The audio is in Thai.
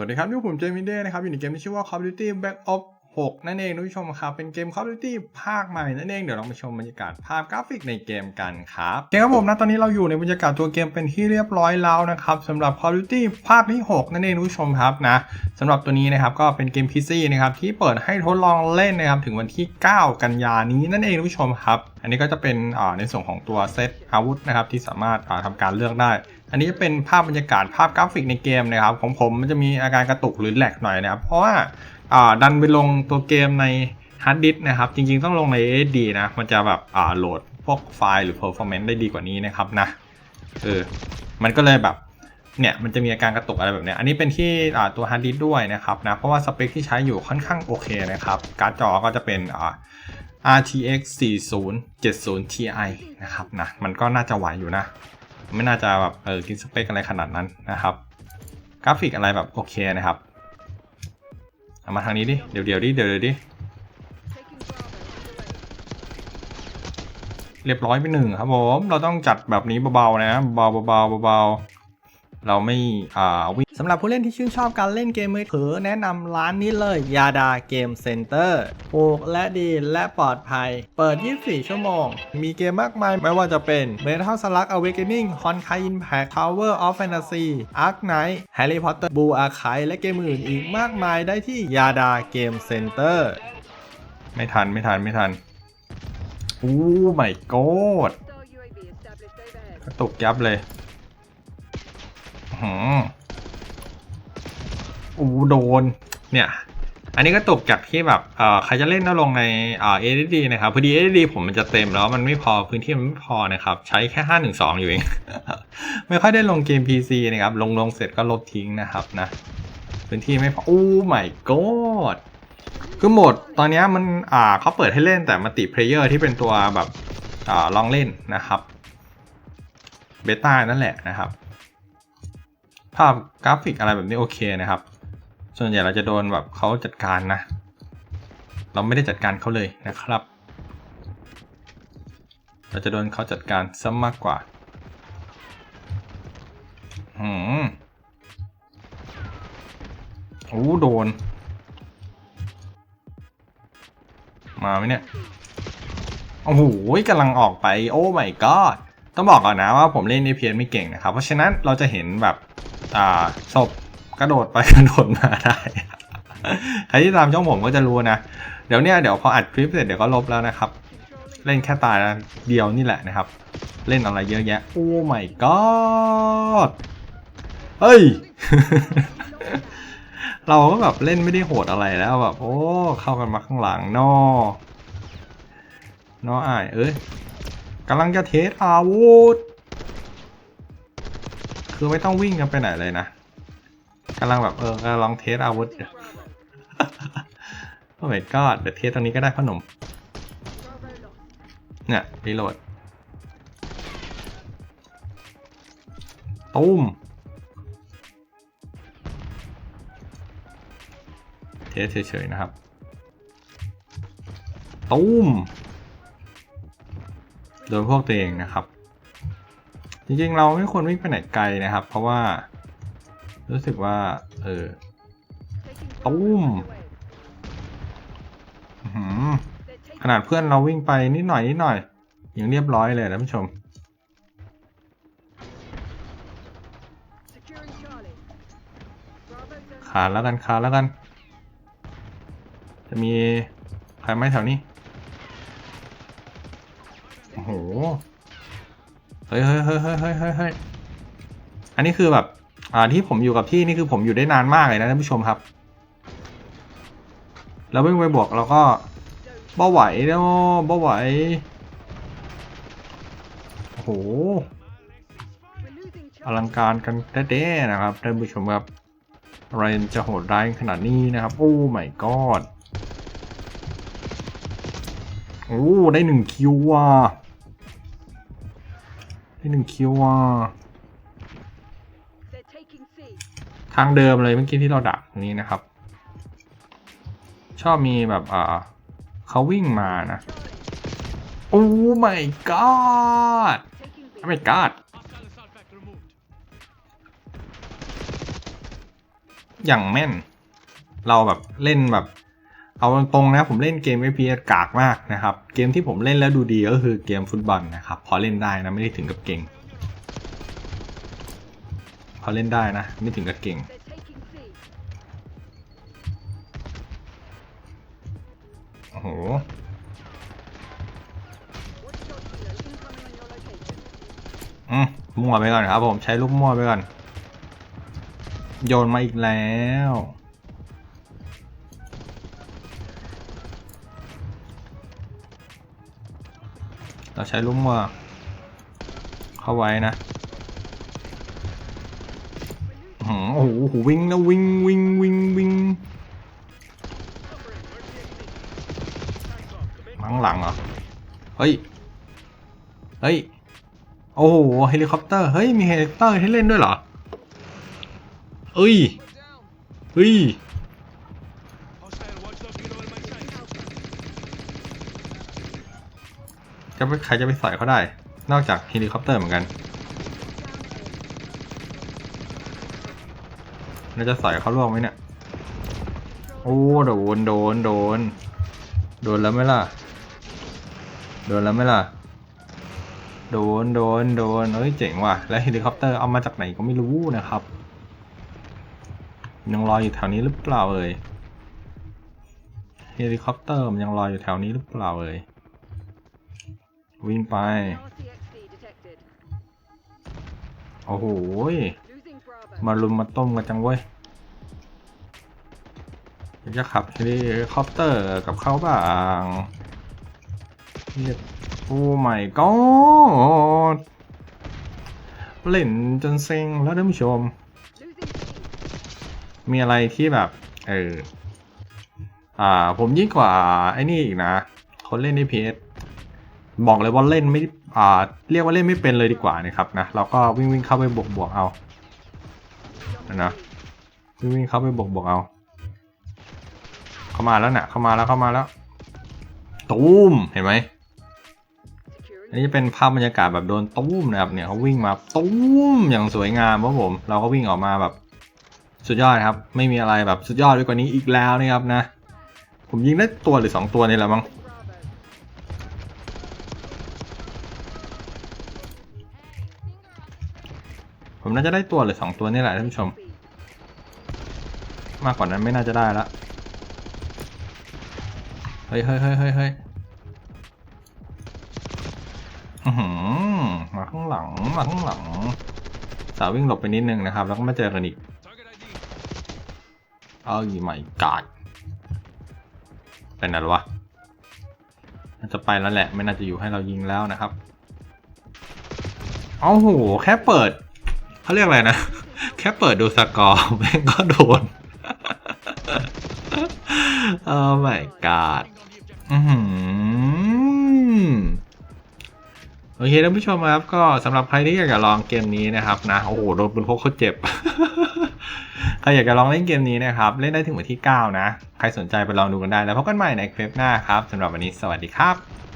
สวัสดีครับนี่ผมเจมินเด้นะครับอยู่ในเกมที่ชื่อว่า Call of Duty Black Ops 6 นั่นเองท่านผู้ชมครับ เป็นเกม Call of Duty ภาคใหม่นั่นเอง เดี๋ยวเรามาชมบรรยากาศภาพกราฟิกในเกมกันครับโอเคครับผมนะตอนนี้เราอยู่ในบรรยากาศตัวเกมเป็นที่เรียบร้อยแล้วนะครับสำหรับ Call of Duty ภาคที่ 6 นั่นเองท่านผู้ชมครับนะสำหรับตัวนี้นะครับก็เป็นเกม PC นะครับที่เปิดให้ทดลองเล่นนะครับถึงวันที่ 9 กันยานี้นั่นเองท่านผู้ชมครับ อันนี้ก็จะเป็นในส่วนของตัวเซตอาวุธนะครับที่สามารถอ่าทำการเลือกได้ อันนี้เป็นภาพบรรยากาศภาพกราฟิกในเกมนะครับ ของผมมันจะมีอาการกระตุกหรือแหลกหน่อยนะครับ เพราะว่าดันไปลงตัวเกมในฮาร์ดดิสนะครับ จริงๆต้องลงใน SSD นะ มันจะแบบโหลดพวกไฟล์หรือ performance ได้ดีกว่านี้นะครับนะเออมันก็เลยแบบเนี่ยมันจะมีอาการกระตุกอะไรแบบนี้ อันนี้เป็นที่ตัวฮาร์ดดิสด้วยนะครับนะ เพราะว่าสเปคที่ใช้อยู่ค่อนข้างโอเคนะครับ การ์ดจอก็จะเป็น RTX 4070 Ti นะครับนะ มันก็น่าจะไหวอยู่นะ ไม่น่าจะแบบเออกินสเปคอะไรขนาดนั้นนะครับ กราฟิกอะไรแบบโอเคนะครับเอามาทางนี้ดิเดี๋ยวเดี๋ยวดิเดี๋ยวเดี๋ยวดิเรียบร้อยไปหนึ่งครับผมเราต้องจัดแบบนี้เบาๆนะเบาๆเบาๆเบาๆเราไม่อ่าวิ่ง สำหรับผู้เล่นที่ชื่นชอบการเล่นเกมมือถือแนะนำร้านนี้เลยยาดาเกมเซ็นเตอร์ถูกและดีและปลอดภัย เปิด 24 ชั่วโมง มีเกมมากมายไม่ว่าจะเป็น Metal Slug Awakening Honkai Impact Tower of Fantasy Ark Knight Harry Potter Blue Archive และเกมอื่นอีกมากมายได้ที่ยาดาเกมเซ็นเตอร์ไม่ทันไม่ทันไม่ทันโอ้ไม่กดกระตุกยับเลยหืม อู้โดน เนี่ย อันนี้ก็ตกจากที่แบบเอ่อใครจะเล่นก็ลงในเอ่อ ADD นะครับ พอดี ADD ผมมันจะเต็มแล้วมันไม่พอพื้นที่มันไม่พอนะครับ ใช้แค่ 512 อยู่เอง ไม่ค่อยได้ลงเกม PC นะครับ ลงลงเสร็จก็ลบทิ้งนะครับนะ พื้นที่ไม่พอ โอ้ my god คือโหมดตอนนี้มันอ่าเขาเปิดให้เล่นแต่มัลติเพลเยอร์ที่เป็นตัวแบบอ่าลองเล่นนะครับเบต้านั่นแหละนะครับ ภาพกราฟิกอะไรแบบนี้โอเคนะครับ ส่วนใหญ่เราจะโดนแบบเขาจัดการนะ เราไม่ได้จัดการเขาเลยนะครับ เราจะโดนเขาจัดการซะมากกว่าหืมโอ้โดน มาไหมเนี่ย โอ้โหกำลังออกไป โอ้ my god ต้องบอกก่อนนะว่าผมเล่น a p s ไม่เก่งนะครับ เพราะฉะนั้นเราจะเห็นแบบ อ่า ศพ กระโดดไปกระโดดมาได้ ใครที่ตามช่องผมก็จะรู้นะ เดี๋ยวเนี้ยเดี๋ยวพออัดคลิปเสร็จเดี๋ยวก็ลบแล้วนะครับ เล่นแค่ตายเดียวนี่แหละนะครับ เล่นอะไรเยอะแยะ โอ้ my god เฮ้ย เราก็แบบเล่นไม่ได้โหดอะไรแล้วแบบโอ้เข้ากันมาข้างหลังนอนออายเอ้ยกำลังจะเทสอาวุธ คือไม่ต้องวิ่งกันไปไหนเลยนะ กำลังแบบเออกำลังเทสอาวุธโอ้ my god เดี๋ยวเทสตรงนี้ก็ได้ขนมเนี่ยรีโหลดตุ้มเทสเฉยๆนะครับตุ้มโดยพวกตัวเองนะครับ จริงๆ เราไม่ควรวิ่งไปไหนไกลนะครับ เพราะว่า รู้สึกว่า เออตุ้มอื้อหือขนาดเพื่อนเราวิ่งไปนิดหน่อยนิดหน่อยยังเรียบร้อยเลยนะท่านผู้ชม ขาดแล้วกันขาดแล้วกัน จะมีใครไหมแถวนี้ โอ้โห เฮ้ยเฮ้ยเฮ้ยเฮ้ยเฮ้ยเฮ้ยเฮ้ยอันนี้คือแบบ อ่าที่ผมอยู่กับที่นี่คือผมอยู่ได้นานมากเลยนะท่านผู้ชมครับ แล้ววิ่งไปบวกเราก็บ่ไหวแล้วบ่ไหวโอ้โหอลังการกันแด้ๆนะครับท่านผู้ชมครับอะไรจะโหดร้ายขนาดนี้นะครับ โอ้ my god โอ้ได้หนึ่งคิวว่ะได้หนึ่งคิวว่ะ ทางเดิมเลยเมื่อกี้ที่เราดักนี้นะครับ ชอบมีแบบอ่าเขาวิ่งมานะโอ้ my god โอ้ my god อย่างแม่น เราแบบเล่นแบบ เอาตรงๆนะผมเล่นเกม FPS กากมากนะครับ เกมที่ผมเล่นแล้วดูดีก็คือเกมฟุตบอลนะครับ พอเล่นได้นะไม่ได้ถึงกับเก่ง พอเล่นได้นะ ไม่ถึงกับเก่ง โอ้โห อืมมั่วไปก่อนครับผมใช้ลูกมั่วไปก่อน โยนมาอีกแล้วเราใช้ลูกมั่วเข้าไว้นะ โอ้โหวิ่งนะวิ่งวิ่งวิ่งวิ่งมาข้างหลังเหรอ เฮ้ย เฮ้ย โอ้โหเฮลิคอปเตอร์ เฮ้ย มีเฮลิคอปเตอร์ให้เล่นด้วยเหรอ เอ้ย เฮ้ย จะไปใครจะไปใส่เขาได้ นอกจากเฮลิคอปเตอร์เหมือนกัน เราจะใส่เขาล่วงไหมเนี่ย โอ้โดนโดนโดน โดนแล้วไหมล่ะ โดนแล้วไหมล่ะ โดนโดนโดนเอ้ยเจ๋งว่ะ แล้วเฮลิคอปเตอร์เอามาจากไหนก็ไม่รู้นะครับยังลอยอยู่แถวนี้หรือเปล่าเอ่ย เฮลิคอปเตอร์มันยังลอยอยู่แถวนี้หรือเปล่าเอ่ย วิ่งไป โอ้โหย มาลุมมาต้มกันจังเว้ยอยากจะขับเฮลิคอปเตอร์กับเขาบ้างเรียกโอ้ my god เล่นจนเซ็งแล้วท่านผู้ชม มีอะไรที่แบบ เออ อ่า ผมยิ่งกว่า ไอ้นี่อีกนะ คนเล่นในเพจบอกเลยว่าเล่นไม่ อ่า เรียกว่าเล่นไม่เป็นเลยดีกว่านะครับนะ เราก็วิ่งวิ่งเข้าไปบวกบวกเอา นะวิ่งวิ่งเข้าไปบวกบวกเอา เข้ามาแล้วนะ่ะ เข้ามาแล้วเข้ามาแล้ว ตูมเห็นไหมอันนี้จะเป็นภาพบรรยากาศแบบโดนตุ้มนะครับเนี่ยเขาวิ่งมาตุ้มอย่างสวยงามครับผม เราก็วิ่งออกมาแบบสุดยอดครับ ไม่มีอะไรแบบสุดยอดไปกว่านี้อีกแล้วนะครับนะ ผมยิงได้ตัวหรือสองตัวนี่แหละมั้ง ผมน่าจะได้ตัวหรือสองตัวนี่แหละท่านผู้ชม มากกว่านั้นไม่น่าจะได้ละเฮ้ยเฮ้ยเฮ้ยเฮ้ยเฮ้ยมาข้างหลังมาข้างหลัง สาววิ่งหลบไปนิดนึงนะครับ แล้วก็มาเจอกันอีกเอ้ยไม่กาดเป็นอะไรวะน่าจะไปแล้วแหละ ไม่น่าจะอยู่ให้เรายิงแล้วนะครับ เอาโห แค่เปิด เขาเรียกอะไรนะ แค่เปิดดูสกอร์แม่งก็โดน โอ้ my god โอเคท่านผู้ชมครับ ก็สำหรับใครที่อยากจะลองเกมนี้นะครับนะ โอ้โห โดนปืนพกเขาเจ็บ ใครอยากจะลองเล่นเกมนี้นะครับ เล่นได้ถึงวันที่ 9 นะ ใครสนใจไปลองดูกันได้แล้วพบกันใหม่ในคลิปหน้าครับสำหรับวันนี้สวัสดีครับ